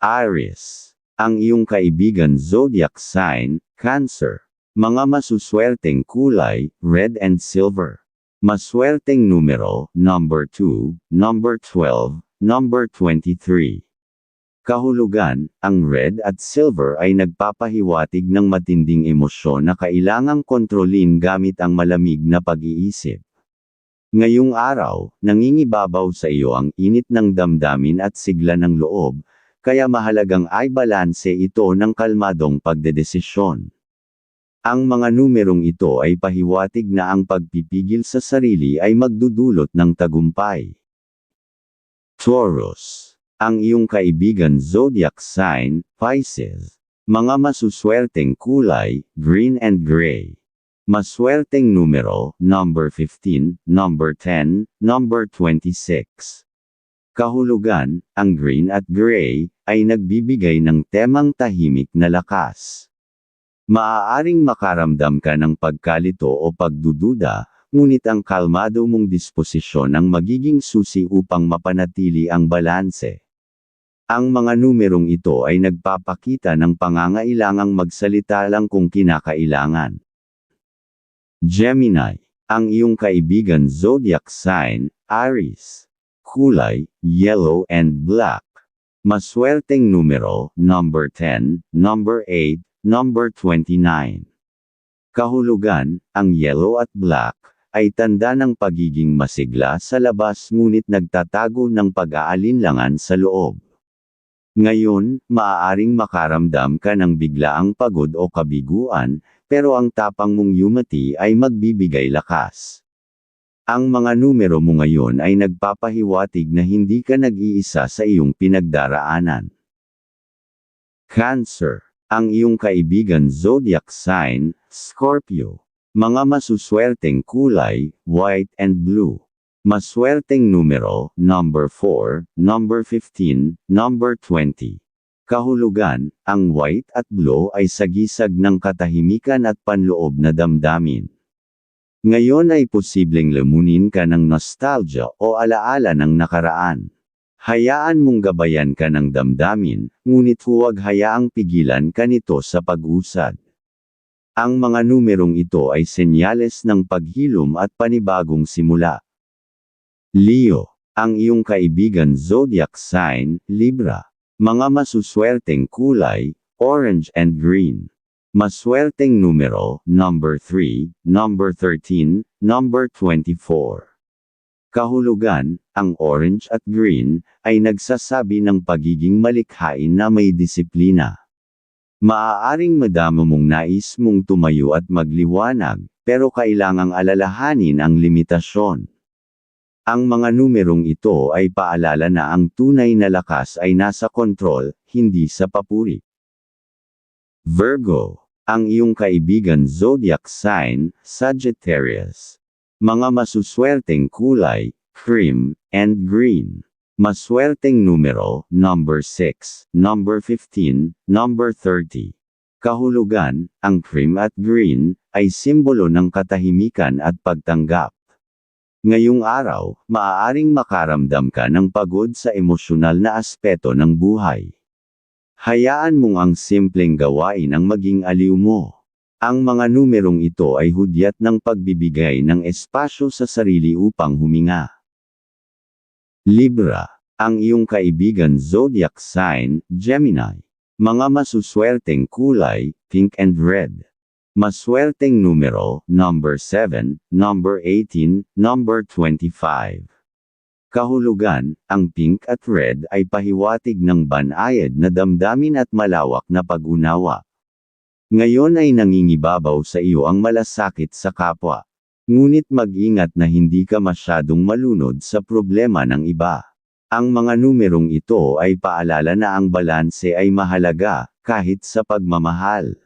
Aries. Ang iyong kaibigan zodiac sign, Cancer. Mga masuswerteng kulay, red and silver. Maswerteng numero, number 2, number 12, number 23. Kahulugan, ang red at silver ay nagpapahiwatig ng matinding emosyon na kailangang kontrolin gamit ang malamig na pag-iisip. Ngayong araw, nangingibabaw sa iyo ang init ng damdamin at sigla ng loob, kaya mahalagang ay balanse ito ng kalmadong pagdedesisyon. Ang mga numerong ito ay pahiwatig na ang pagpipigil sa sarili ay magdudulot ng tagumpay. Taurus. Ang iyong kaibigan zodiac sign, Pisces. Mga masuswerteng kulay, green and gray. Maswerteng numero, number 15, number 10, number 26. Kahulugan, ang green at gray, ay nagbibigay ng temang tahimik na lakas. Maaaring makaramdam ka ng pagkalito o pagdududa, ngunit ang kalmado mong disposisyon ang magiging susi upang mapanatili ang balanse. Ang mga numerong ito ay nagpapakita ng pangangailangang magsalita lang kung kinakailangan. Gemini, ang iyong kaibigan zodiac sign, Aries. Kulay, yellow and black. Maswerteng numero, number 10, number 8, number 29. Kahulugan, ang yellow at black, ay tanda ng pagiging masigla sa labas ngunit nagtatago ng pag-aalinlangan sa loob. Ngayon, maaaring makaramdam ka ng biglaang pagod o kabiguan, pero ang tapang mong yumati ay magbibigay lakas. Ang mga numero mo ngayon ay nagpapahiwatig na hindi ka nag-iisa sa iyong pinagdaraanan. Cancer. Ang iyong kaibigan zodiac sign, Scorpio. Mga masuswerteng kulay, white and blue. Maswerteng numero, number 4, number 15, number 20. Kahulugan, ang white at blue ay sagisag ng katahimikan at panloob na damdamin. Ngayon ay posibleng lamunin ka ng nostalgia o alaala ng nakaraan. Hayaan mong gabayan ka ng damdamin, ngunit huwag hayaang pigilan ka nito sa pag-usad. Ang mga numerong ito ay senyales ng paghilom at panibagong simula. Leo, ang iyong kaibigan zodiac sign, Libra. Mga masuswerteng kulay, orange and green. Maswerteng numero, number 3, number 13, number 24. Kahulugan, ang orange at green, ay nagsasabi ng pagiging malikhain na may disiplina. Maaaring madama mong nais mong tumayo at magliwanag, pero kailangang alalahanin ang limitasyon. Ang mga numerong ito ay paalala na ang tunay na lakas ay nasa kontrol, hindi sa papuri. Virgo, ang iyong kaibigan zodiac sign, Sagittarius. Mga masuswerteng kulay, cream, and green. Maswerteng numero, number 6, number 15, number 30. Kahulugan, ang cream at green, ay simbolo ng katahimikan at pagtanggap. Ngayong araw, maaaring makaramdam ka ng pagod sa emosyonal na aspeto ng buhay. Hayaan mong ang simpleng gawain ang maging aliw mo. Ang mga numerong ito ay hudyat ng pagbibigay ng espasyo sa sarili upang huminga. Libra, ang iyong kaibigan zodiac sign, Gemini. Mga masuswerteng kulay, pink and red. Maswerteng numero, number 7, number 18, number 25. Kahulugan, ang pink at red ay pahiwatig ng banayad na damdamin at malawak na pag-unawa. Ngayon ay nangingibabaw sa iyo ang malasakit sa kapwa. Ngunit mag-ingat na hindi ka masyadong malunod sa problema ng iba. Ang mga numerong ito ay paalala na ang balanse ay mahalaga, kahit sa pagmamahal.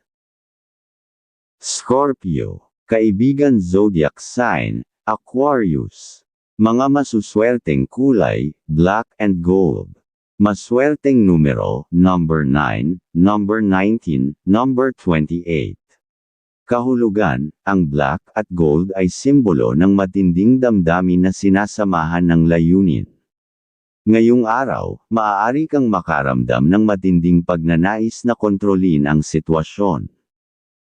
Scorpio, kaibigan zodiac sign, Aquarius. Mga masuswerteng kulay, black and gold. Maswerteng numero, number 9, number 19, number 28. Kahulugan, ang black at gold ay simbolo ng matinding damdamin na sinasamahan ng layunin. Ngayong araw, maaari kang makaramdam ng matinding pagnanais na kontrolin ang sitwasyon.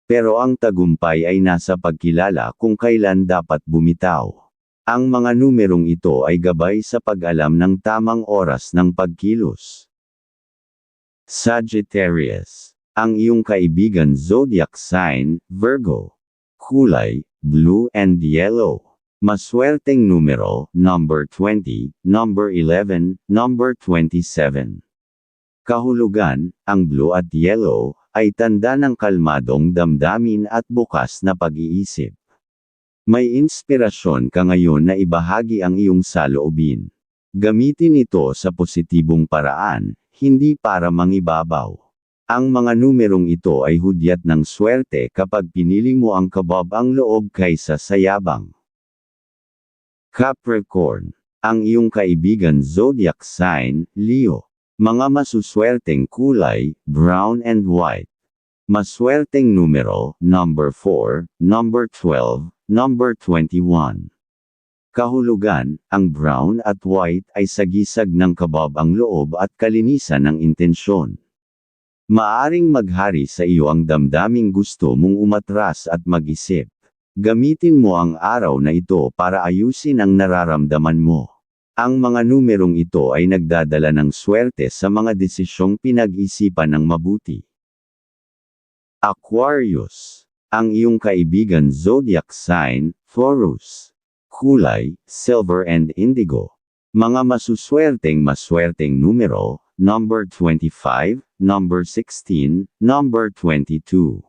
Pero ang tagumpay ay nasa pagkilala kung kailan dapat bumitaw. Ang mga numerong ito ay gabay sa pag-alam ng tamang oras ng pagkilos. Sagittarius. Ang iyong kaibigan zodiac sign, Virgo. Kulay, blue and yellow. Maswerteng numero, number 20, number 11, number 27. Kahulugan, ang blue at yellow, ay tanda ng kalmadong damdamin at bukas na pag-iisip. May inspirasyon ka ngayon na ibahagi ang iyong saloobin. Gamitin ito sa positibong paraan, hindi para mangibabaw. Ang mga numerong ito ay hudyat ng swerte kapag pinili mo ang kabab ang loob kaysa sa yabang. Capricorn. Ang iyong kaibigan zodiac sign, Leo. Mga masuswerteng kulay, brown and white. Maswerteng numero, number 4, number 12, number 21. Kahulugan, ang brown at white ay sagisag ng kabab ang loob at kalinisan ng intensyon. Maaring maghari sa iyo ang damdaming gusto mong umatras at mag-isip. Gamitin mo ang araw na ito para ayusin ang nararamdaman mo. Ang mga numerong ito ay nagdadala ng swerte sa mga desisyong pinag-isipan ng mabuti. Aquarius. Ang iyong kaibigan zodiac sign, Taurus. Kulay, silver and indigo. Mga masuswerteng maswerteng numero, number 25, number 16, number 22.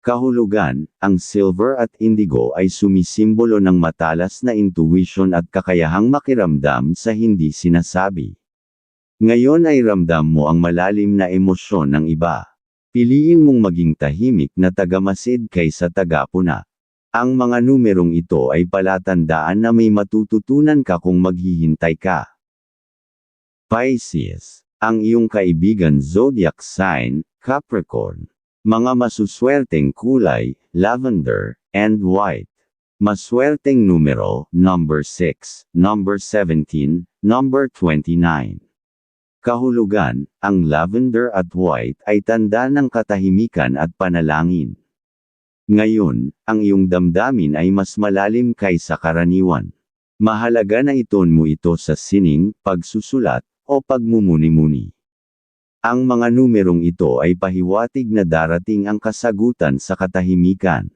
Kahulugan, ang silver at indigo ay sumisimbolo ng matalas na intuition at kakayahang makiramdam sa hindi sinasabi. Ngayon ay ramdam mo ang malalim na emosyon ng iba. Piliin mong maging tahimik na tagamasid kaysa tagapuna. Ang mga numerong ito ay palatandaan na may matututunan ka kung maghihintay ka. Pisces. Ang iyong kaibigan zodiac sign, Capricorn. Mga masuswerteng kulay, lavender, and white. Maswerteng numero, number 6, number 17, number 29. Kahulugan, ang lavender at white ay tanda ng katahimikan at panalangin. Ngayon, ang iyong damdamin ay mas malalim kaysa karaniwan. Mahalaga na iton mo ito sa sining, pagsusulat, o pagmumuni-muni. Ang mga numerong ito ay pahiwatig na darating ang kasagutan sa katahimikan.